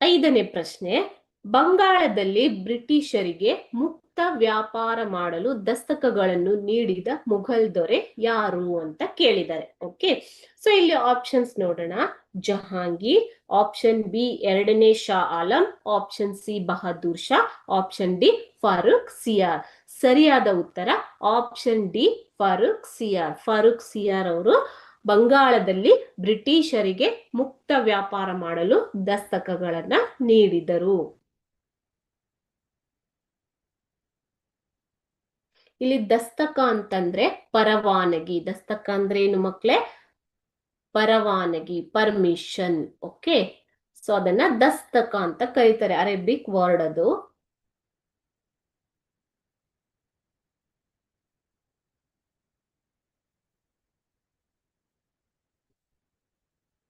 ಐದನೇ ಪ್ರಶ್ನೆ, ಬಂಗಾಳದಲ್ಲಿ ಬ್ರಿಟಿಷರಿಗೆ ಮುಕ್ತ ವ್ಯಾಪಾರ ಮಾಡಲು ದಸ್ತಕಗಳನ್ನು ನೀಡಿದ ಮುಘಲ್ ದೊರೆ ಯಾರು ಅಂತ ಕೇಳಿದ್ದಾರೆ. ಓಕೆ ಸೊ ಇಲ್ಲಿ ಆಪ್ಷನ್ಸ್ ನೋಡೋಣ. ಜಹಾಂಗೀರ್ ಆಪ್ಷನ್ ಬಿ ಎರಡನೇ Shah Alam option C Bahadur Shah option D Farrukh Siyar. ಸರಿಯಾದ ಉತ್ತರ ಆಪ್ಷನ್ ಡಿ ಫಾರೂಕ್ ಸಿಯಾರ್. ಫಾರೂಕ್ ಸಿಯಾರ್ ಅವರು ಬಂಗಾಳದಲ್ಲಿ ಬ್ರಿಟಿಷರಿಗೆ ಮುಕ್ತ ವ್ಯಾಪಾರ ಮಾಡಲು ದಸ್ತಕಗಳನ್ನ ನೀಡಿದರು. ಇಲ್ಲಿ ದಸ್ತಕ ಅಂತಂದ್ರೆ ಪರವಾನಗಿ. ದಸ್ತಕ ಅಂದ್ರೆ ಏನು ಮಕ್ಕಳೇ ಪರವಾನಗಿ, ಪರ್ಮಿಷನ್, ಓಕೆ? ಸೊ ಅದನ್ನ ದಸ್ತಕ ಅಂತ ಕರೀತಾರೆ. ಅರೇಬಿಕ್ ವರ್ಡ್ ಅದು.